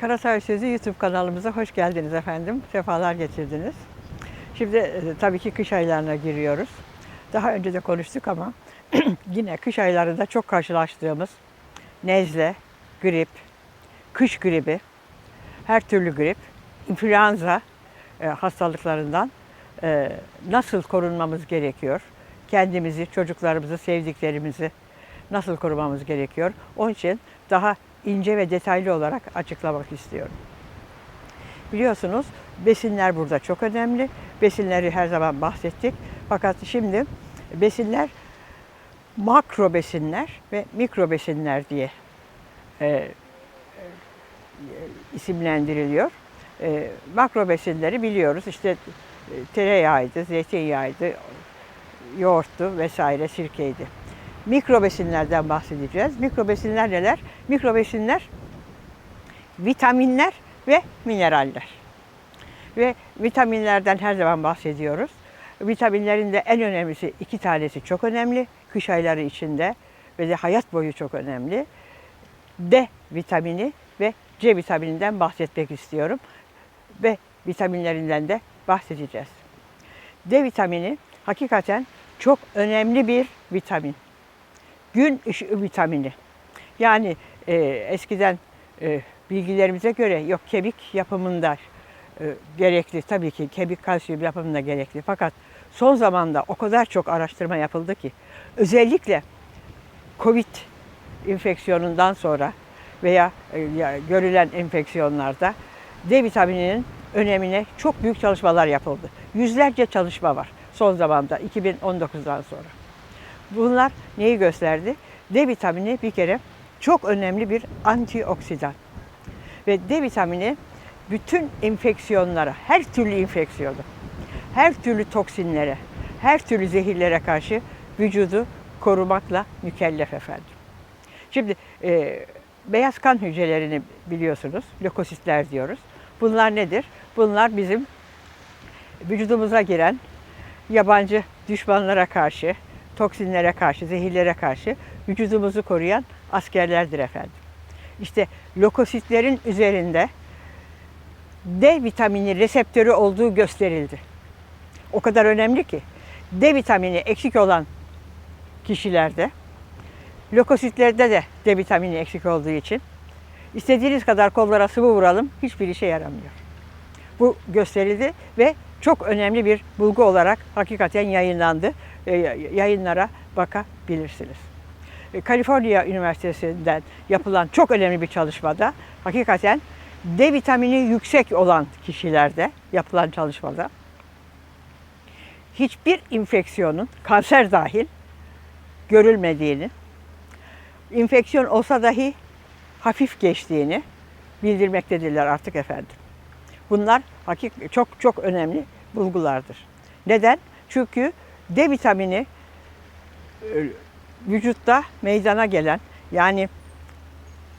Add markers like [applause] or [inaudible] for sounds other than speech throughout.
Karatay Sözü YouTube kanalımıza hoş geldiniz efendim. Sefalar getirdiniz. Şimdi e, tabii ki kış aylarına giriyoruz. Daha önce de konuştuk ama [clears throat] yine kış aylarında çok karşılaştığımız nezle, grip, kış gribi, her türlü grip, influenza e, hastalıklarından e, nasıl korunmamız gerekiyor? Kendimizi, çocuklarımızı, sevdiklerimizi nasıl korumamız gerekiyor? Onun için daha ince ve detaylı olarak açıklamak istiyorum. Biliyorsunuz besinler burada çok önemli. Besinleri her zaman bahsettik. Fakat şimdi besinler makro besinler ve mikro besinler diye e, e, isimlendiriliyor. E, makro besinleri biliyoruz. İşte e, tereyağıydı, zeytinyağıydı, yoğurttu vesaire, sirkeydi. Mikro besinlerden bahsedeceğiz. Mikro besinler neler? Mikro besinler vitaminler ve mineraller. Ve vitaminlerden her zaman bahsediyoruz. Vitaminlerin de en önemlisi iki tanesi çok önemli. Kış ayları içinde ve de hayat boyu çok önemli. D vitamini ve C vitamininden bahsetmek istiyorum. Ve vitaminlerinden de bahsedeceğiz. D vitamini hakikaten çok önemli bir vitamin. Gün ışığı vitamini. Yani e, eskiden e, bilgilerimize göre yok kemik yapımında e, gerekli tabii ki kemik kalsiyum yapımında gerekli. Fakat son zamanda o kadar çok araştırma yapıldı ki özellikle Covid infeksiyonundan sonra veya e, görülen enfeksiyonlarda D vitamininin önemine çok büyük çalışmalar yapıldı. Yüzlerce çalışma var son zamanda 2019'dan sonra. Bunlar neyi gösterdi? D vitamini bir kere çok önemli bir antioksidan. Ve D vitamini bütün enfeksiyonlara, her türlü enfeksiyonu, her türlü toksinlere, her türlü zehirlere karşı vücudu korumakla mükellef efendim. Şimdi e, beyaz kan hücrelerini biliyorsunuz, lökositler diyoruz. Bunlar nedir? Bunlar bizim vücudumuza giren yabancı düşmanlara karşı, toksinlere karşı, zehirlere karşı vücudumuzu koruyan askerlerdir efendim. İşte lökositlerin üzerinde D vitamini reseptörü olduğu gösterildi. O kadar önemli ki D vitamini eksik olan kişilerde lökositlerde de D vitamini eksik olduğu için istediğiniz kadar kollara sıvı vuralım hiçbir işe yaramıyor. Bu gösterildi ve çok önemli bir bulgu olarak hakikaten yayınlandı. E, Yayınlara bakabilirsiniz. E, Kaliforniya Üniversitesi'nden yapılan çok önemli bir çalışmada hakikaten D vitamini yüksek olan kişilerde yapılan çalışmada hiçbir infeksiyonun kanser dahil görülmediğini, infeksiyon olsa dahi hafif geçtiğini bildirmektedirler artık efendim. Bunlar hakik çok çok önemli bulgulardır. Neden? Çünkü D vitamini e, vücutta meydana gelen yani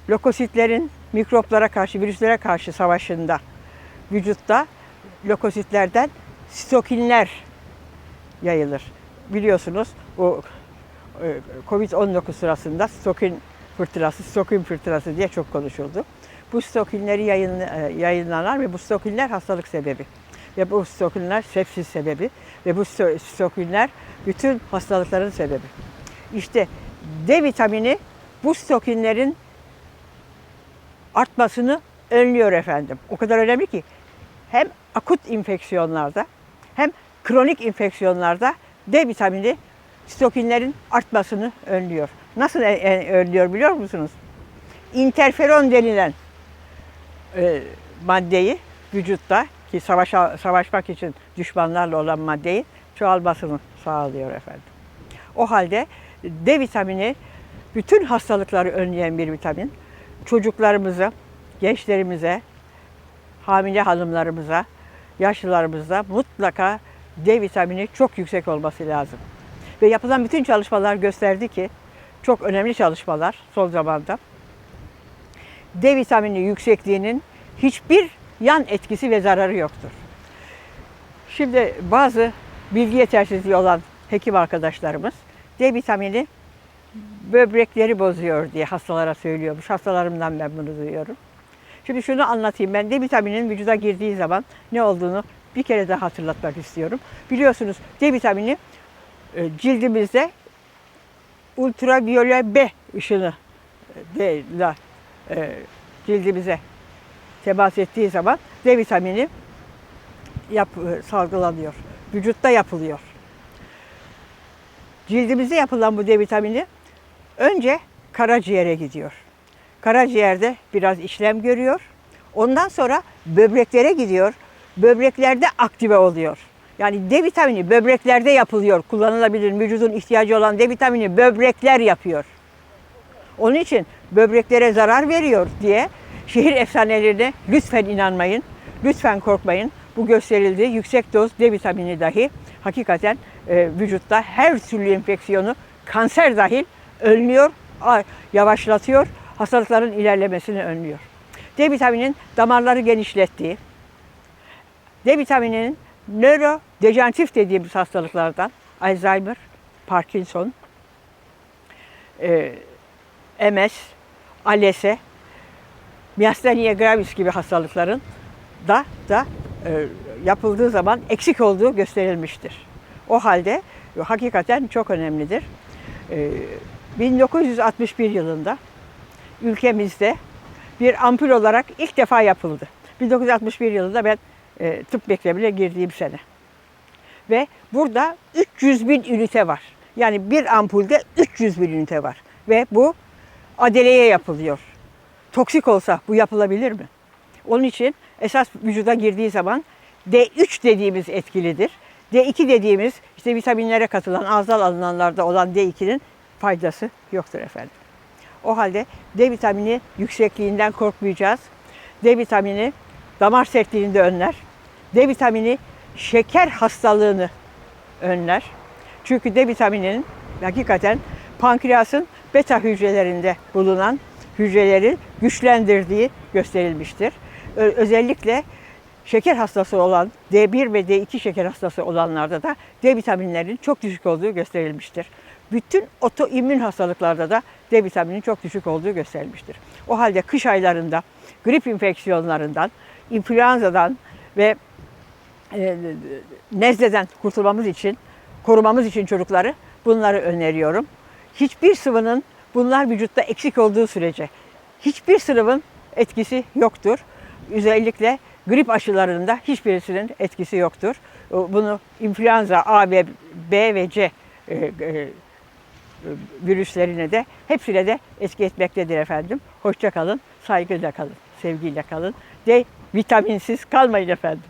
lökositlerin mikroplara karşı, virüslere karşı savaşında vücutta lökositlerden sitokinler yayılır. Biliyorsunuz bu e, Covid-19 sırasında sitokin fırtınası, sitokin fırtınası diye çok konuşuldu. Bu sitokinleri yayın, e, yayınlanan ve bu sitokinler hastalık sebebi. Ve bu sitokinler sepsis sebebi ve bu sitokinler bütün hastalıkların sebebi. İşte D vitamini bu sitokinlerin artmasını önlüyor efendim. O kadar önemli ki hem akut infeksiyonlarda hem kronik infeksiyonlarda D vitamini sitokinlerin artmasını önlüyor. Nasıl e- e- önlüyor biliyor musunuz? Interferon denilen e, maddeyi vücutta ki savaşa, savaşmak için düşmanlarla olan maddeyi çoğalmasını sağlıyor efendim. O halde D vitamini bütün hastalıkları önleyen bir vitamin. Çocuklarımıza, gençlerimize, hamile hanımlarımıza, yaşlılarımıza mutlaka D vitamini çok yüksek olması lazım. Ve yapılan bütün çalışmalar gösterdi ki çok önemli çalışmalar son zamanda. D vitamini yüksekliğinin hiçbir yan etkisi ve zararı yoktur. Şimdi bazı bilgi yetersizliği olan hekim arkadaşlarımız D vitamini böbrekleri bozuyor diye hastalara söylüyormuş. Hastalarımdan ben bunu duyuyorum. Şimdi şunu anlatayım ben. D vitaminin vücuda girdiği zaman ne olduğunu bir kere daha hatırlatmak istiyorum. Biliyorsunuz D vitamini e, cildimizde ultraviyole B ışını e, D ile e, cildimize temas ettiği zaman D vitamini yap, e, salgılanıyor. Vücutta yapılıyor. Cildimize yapılan bu D vitamini önce karaciğere gidiyor. Karaciğerde biraz işlem görüyor. Ondan sonra böbreklere gidiyor. Böbreklerde aktive oluyor. Yani D vitamini böbreklerde yapılıyor. Kullanılabilir vücudun ihtiyacı olan D vitamini böbrekler yapıyor. Onun için böbreklere zarar veriyor diye şehir efsanelerine lütfen inanmayın. Lütfen korkmayın. Bu gösterildi. Yüksek doz D vitamini dahi hakikaten e, vücutta her türlü enfeksiyonu kanser dahil önlüyor, yavaşlatıyor, hastalıkların ilerlemesini önlüyor. D vitaminin damarları genişlettiği, D vitamininin nörodejeneratif dediğimiz hastalıklardan Alzheimer, Parkinson, e, MS, ALS, Myasthenia gravis gibi hastalıkların da da e, yapıldığı zaman eksik olduğu gösterilmiştir. O halde hakikaten çok önemlidir. E, 1961 yılında ülkemizde bir ampul olarak ilk defa yapıldı. 1961 yılında ben e, tıp mektebine girdiğim sene. Ve burada 300 bin ünite var. Yani bir ampulde 300 bin ünite var. Ve bu adeleye yapılıyor. Toksik olsa bu yapılabilir mi? Onun için esas vücuda girdiği zaman D3 dediğimiz etkilidir. D2 dediğimiz işte vitaminlere katılan ağızdan alınanlarda olan D2'nin faydası yoktur efendim. O halde D vitamini yüksekliğinden korkmayacağız. D vitamini damar sertliğini de önler. D vitamini şeker hastalığını önler. Çünkü D vitamininin hakikaten pankreasın beta hücrelerinde bulunan hücreleri güçlendirdiği gösterilmiştir. Özellikle şeker hastası olan D1 ve D2 şeker hastası olanlarda da D vitaminlerinin çok düşük olduğu gösterilmiştir. Bütün otoimmün hastalıklarda da D vitaminin çok düşük olduğu gösterilmiştir. O halde kış aylarında grip infeksiyonlarından, influenzadan ve e, nezleden kurtulmamız için, korumamız için çocukları bunları öneriyorum. Hiçbir sıvının bunlar vücutta eksik olduğu sürece hiçbir sıvının etkisi yoktur. Özellikle grip aşılarında hiçbirisinin etkisi yoktur. Bunu influenza A ve B ve C e, e, virüslerine de hepsine de etki etmektedir efendim. Hoşça kalın, saygıyla kalın, sevgiyle kalın. De vitaminsiz kalmayın efendim.